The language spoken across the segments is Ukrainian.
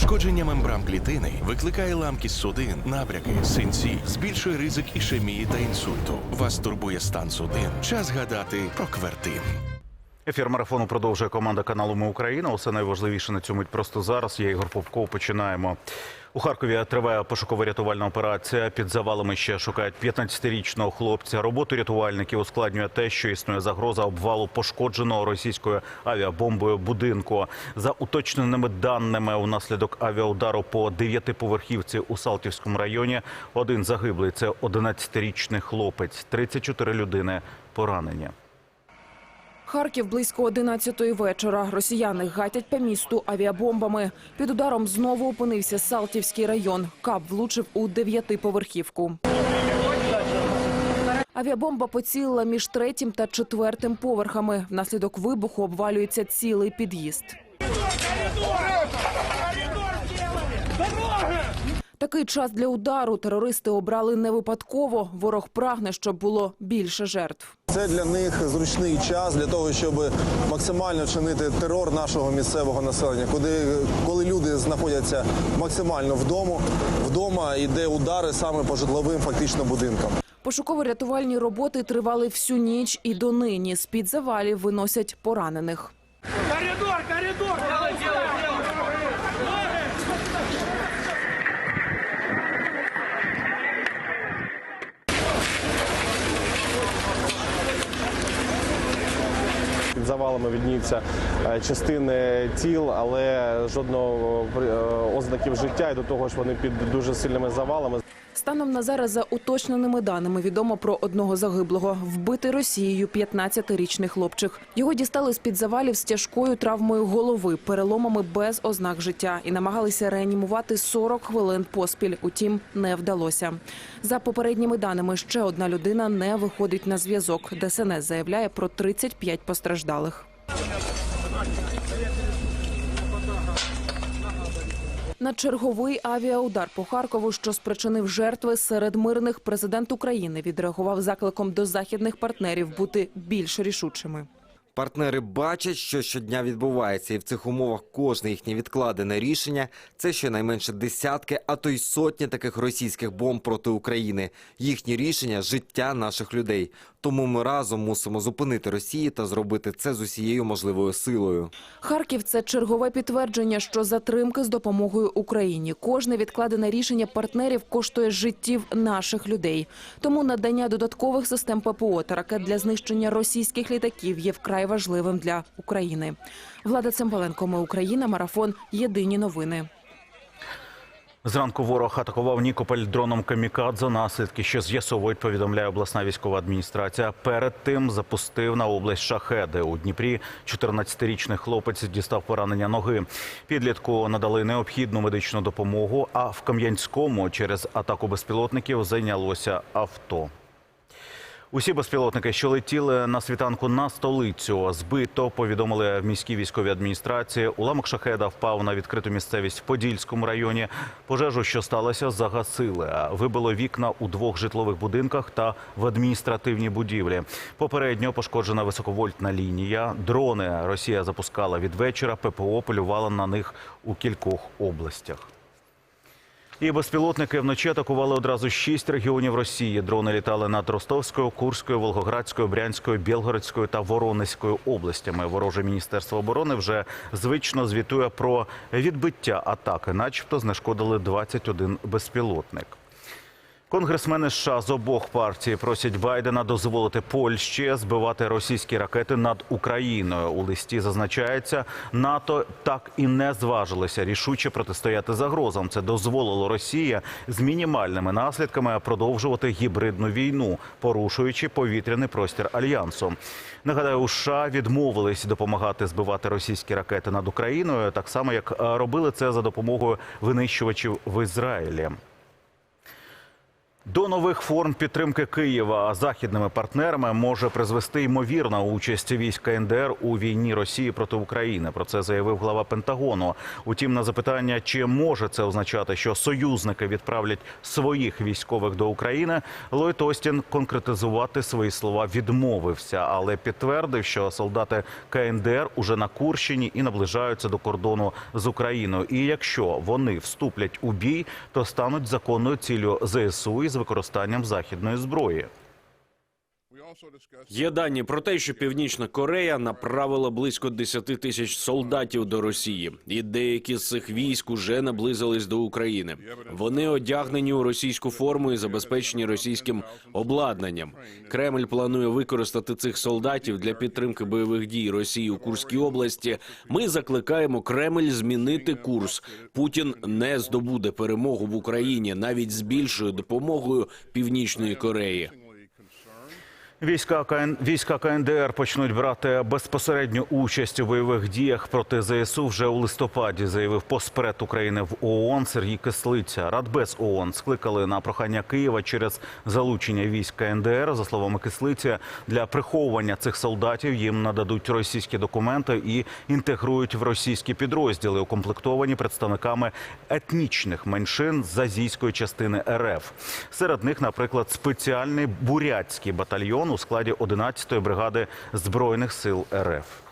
Пошкодження мембран клітини викликає ламкість судин, набряки, синці, збільшує ризик ішемії та інсульту. Вас турбує стан судин. Час гадати про квертин. Ефір марафону продовжує команда каналу Ми Україна. Усе найважливіше на цю мить просто зараз. Я Ігор Попков. Починаємо. У Харкові триває пошуково-рятувальна операція. Під завалами ще шукають 15-річного хлопця. Роботу рятувальників ускладнює те, що існує загроза обвалу пошкодженого російською авіабомбою будинку. За уточненими даними, унаслідок авіаудару по дев'ятиповерхівці у Салтівському районі один загиблий. Це 11-річний хлопець. 34 людини поранені. Харків близько 11-ї вечора. Росіяни гатять по місту авіабомбами. Під ударом знову опинився Салтівський район. Кап влучив у дев'ятиповерхівку. Авіабомба поцілила між третім та четвертим поверхами. Внаслідок вибуху обвалюється цілий під'їзд. Такий час для удару терористи обрали не випадково. Ворог прагне, щоб було більше жертв. Це для них зручний час для того, щоб максимально чинити терор нашого місцевого населення, куди коли люди знаходяться максимально вдома, вдома йде удари саме по житловим фактично будинкам. Пошуково-рятувальні роботи тривали всю ніч і донині. З під завалів виносять поранених. Коридор, коридор! Завалами відніються е, частини тіл, але жодного е, ознаків життя і до того ж вони під дуже сильними завалами. Станом на зараз, за уточненими даними, відомо про одного загиблого. Вбитий Росією 15-річний хлопчик. Його дістали з-під завалів з тяжкою травмою голови, переломами без ознак життя і намагалися реанімувати 40 хвилин поспіль. Утім, не вдалося. За попередніми даними, ще одна людина не виходить на зв'язок. ДСНС заявляє про 35 постраждалих. На черговий авіаудар по Харкову, що спричинив жертви серед мирних, президент України відреагував закликом до західних партнерів бути більш рішучими. Партнери бачать, що щодня відбувається, і в цих умовах кожне їхнє відкладене рішення це щонайменше десятки, а то й сотні таких російських бомб проти України. Їхні рішення життя наших людей. Тому ми разом мусимо зупинити Росію та зробити це з усією можливою силою. Харків це чергове підтвердження, що затримки з допомогою Україні. Кожне відкладене рішення партнерів коштує життів наших людей. Тому надання додаткових систем ППО та ракет для знищення російських літаків є вкрай важливим для України. Влада Цимбаленко, ми Україна, марафон. Єдині новини. Зранку ворог атакував Нікополь дроном камікадзе. Наслідки, що з'ясовують, повідомляє обласна військова адміністрація. Перед тим запустив на область шахеди у Дніпрі. 14-річний хлопець дістав поранення ноги. Підлітку надали необхідну медичну допомогу. А в Кам'янському через атаку безпілотників зайнялося авто. Усі безпілотники, що летіли на світанку на столицю, збито. Повідомили в міській військовій адміністрації. Уламок шахеда впав на відкриту місцевість в Подільському районі. Пожежу, що сталося, загасили. Вибило вікна у двох житлових будинках та в адміністративній будівлі. Попередньо пошкоджена високовольтна лінія. Дрони Росія запускала від вечора. ППО полювала на них у кількох областях. І безпілотники вночі атакували одразу шість регіонів Росії. Дрони літали над Ростовською, Курською, Волгоградською, Брянською, Білгородською та Воронезькою областями. Вороже міністерство оборони вже звично звітує про відбиття атаки, начебто знешкодили 21 безпілотник. Конгресмени США з обох партій просять Байдена дозволити Польщі збивати російські ракети над Україною. У листі зазначається, НАТО так і не зважилося рішуче протистояти загрозам. Це дозволило Росії з мінімальними наслідками продовжувати гібридну війну, порушуючи повітряний простір альянсу. Нагадаю, у США відмовились допомагати збивати російські ракети над Україною, так само як е, робили це за допомогою винищувачів в Ізраїлі. До нових форм підтримки Києва західними партнерами може призвести ймовірна участь військ КНДР у війні Росії проти України. Про це заявив глава Пентагону. Утім, на запитання, чи може це означати, що союзники відправлять своїх військових до України, Ллойд Остін конкретизувати свої слова відмовився, але підтвердив, що солдати КНДР уже на Курщині і наближаються до кордону з Україною. І якщо вони вступлять у бій, то стануть законною ціллю ЗСУ із використанням західної зброї. Є дані про те, що Північна Корея направила близько 10 тисяч солдатів до Росії, і деякі з цих військ уже наблизились до України. Вони одягнені у російську форму і забезпечені російським обладнанням. Кремль планує використати цих солдатів для підтримки бойових дій Росії у Курській області. Ми закликаємо Кремль змінити курс. Путін не здобуде перемогу в Україні навіть з більшою допомогою Північної Кореї. Війська КН... війська КНДР почнуть брати безпосередню участь у бойових діях проти ЗСУ вже у листопаді. Заявив поспред України в ООН Сергій Кислиця. Радбез ООН скликали на прохання Києва через залучення військ КНДР. За словами Кислиці, для приховування цих солдатів їм нададуть російські документи і інтегрують в російські підрозділи, укомплектовані представниками етнічних меншин з азійської частини РФ. Серед них, наприклад, спеціальний бурятський батальйон у складі 11-ї бригади збройних сил РФ.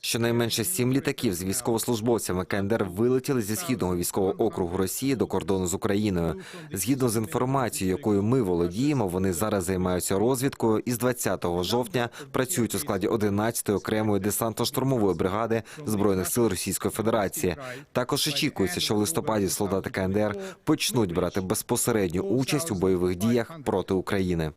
Щонайменше сім літаків з військовослужбовцями КНДР вилетіли зі східного військового округу Росії до кордону з Україною. Згідно з інформацією, якою ми володіємо, вони зараз займаються розвідкою і з 20 жовтня працюють у складі 11-ї окремої десантно-штурмової бригади збройних сил Російської Федерації. Також очікується, що в листопаді солдати КНДР почнуть брати безпосередню участь у бойових діях проти України.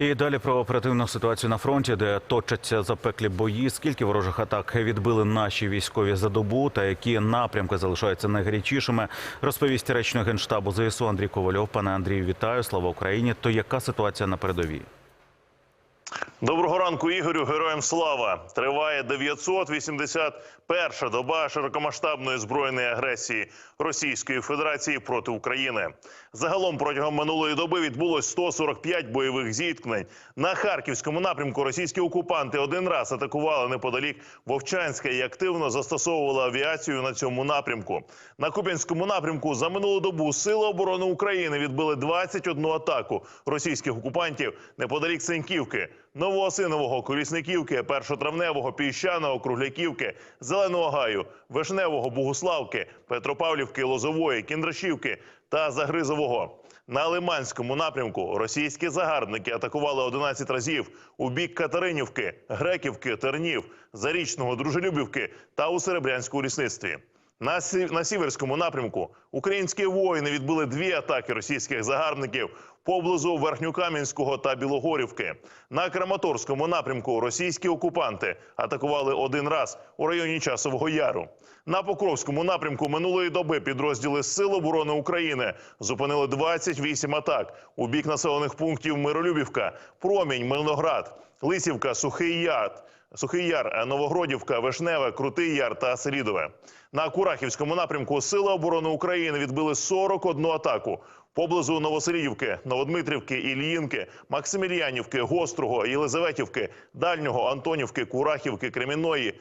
І далі про оперативну ситуацію на фронті, де точаться запеклі бої. Скільки ворожих атак відбили наші військові за добу, та які напрямки залишаються найгарячішими, розповість речник генштабу ЗСУ Андрій Ковальов. Пане Андрію, вітаю! Слава Україні! То яка ситуація на передовій? Доброго ранку, Ігорю. Героям слава! Триває 981-ша доба широкомасштабної збройної агресії Російської Федерації проти України. Загалом протягом минулої доби відбулось 145 бойових зіткнень. На харківському напрямку російські окупанти один раз атакували неподалік Вовчанська і активно застосовували авіацію на цьому напрямку. На Куп'янському напрямку за минулу добу Сили оборони України відбили 21 атаку російських окупантів неподалік Сеньківки. Новоосинового, Колісниківки, Першотравневого, Піщаного, Кругляківки, Зеленого Гаю, Вишневого, Богуславки, Петропавлівки, Лозової, Кіндрашівки та Загризового. На Лиманському напрямку російські загарбники атакували 11 разів у бік Катеринівки, Греківки, Тернів, Зарічного, Дружелюбівки та у Серебрянському лісництві. На, сі... на сіверському напрямку українські воїни відбили дві атаки російських загарбників поблизу Верхньокам'янського та Білогорівки. На Краматорському напрямку російські окупанти атакували один раз у районі Часового Яру. На Покровському напрямку минулої доби підрозділи Сил оборони України зупинили 28 атак у бік населених пунктів Миролюбівка, Промінь, Мирноград, Лисівка, Сухий Яр, Сухий Яр, Новогродівка, Вишневе, Крутий Яр та Селідове. На Курахівському напрямку Сили оборони України відбили 41 атаку поблизу Новоселідівки, Новодмитрівки, Ільїнки, Максимільянівки, Гострого, Єлизаветівки, Дальнього, Антонівки, Курахівки, Кремінної.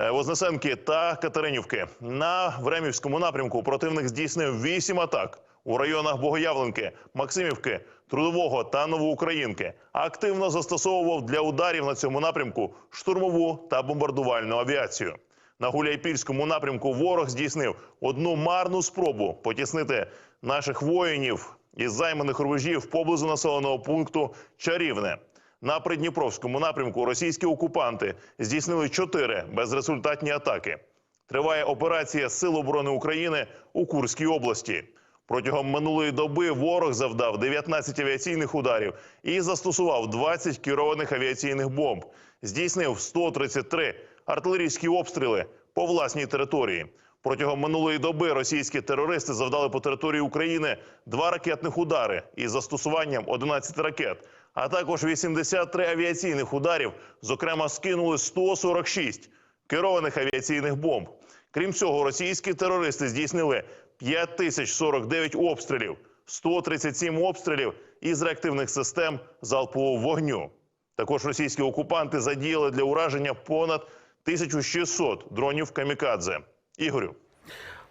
е, Вознесенки та Катеринівки на Времівському напрямку противник здійснив 8 атак у районах Богоявленки, Максимівки, Трудового та Новоукраїнки. Активно застосовував для ударів на цьому напрямку штурмову та бомбардувальну авіацію. На Гуляйпільському напрямку ворог здійснив одну марну спробу потіснити наших воїнів із займаних рубежів поблизу населеного пункту Чарівне. На Придніпровському напрямку російські окупанти здійснили чотири безрезультатні атаки. Триває операція Сил оборони України у Курській області. Протягом минулої доби ворог завдав 19 авіаційних ударів і застосував 20 керованих авіаційних бомб. Здійснив 133 артилерійські обстріли по власній території. Протягом минулої доби російські терористи завдали по території України два ракетних удари із застосуванням 11 ракет, а також 83 авіаційних ударів. Зокрема, скинули 146 керованих авіаційних бомб. Крім цього, російські терористи здійснили 5049 обстрілів, 137 обстрілів із реактивних систем залпового вогню. Також російські окупанти задіяли для ураження понад 1600 дронів камікадзе. Ігорю.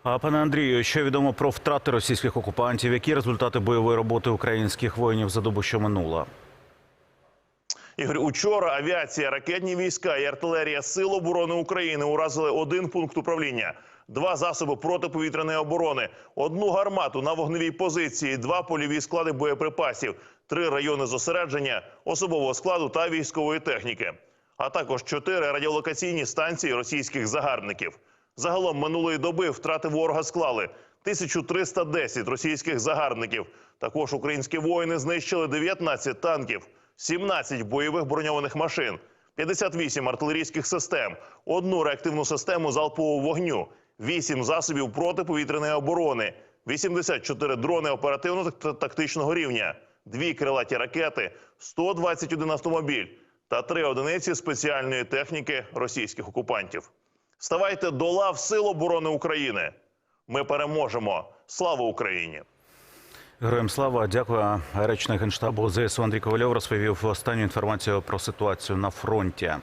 А пане Андрію, що відомо про втрати російських окупантів? Які результати бойової роботи українських воїнів за добу, що минула? Ігор, учора авіація, ракетні війська і артилерія Сил оборони України уразили один пункт управління, два засоби протиповітряної оборони, одну гармату на вогневій позиції, два польові склади боєприпасів, три райони зосередження особового складу та військової техніки, а також чотири радіолокаційні станції російських загарбників. Загалом минулої доби втрати ворога склали 1310 російських загарбників. Також українські воїни знищили 19 танків, 17 бойових броньованих машин, 58 артилерійських систем, одну реактивну систему залпового вогню, 8 засобів протиповітряної оборони, 84 дрони оперативно-тактичного рівня, 2 крилаті ракети, 121 автомобіль та 3 одиниці спеціальної техніки російських окупантів. Ставайте до лав Сил оборони України. Ми переможемо. Слава Україні! Героям слава, дякую. Речник генштабу ЗСУ Андрій Ковальов розповів останню інформацію про ситуацію на фронті.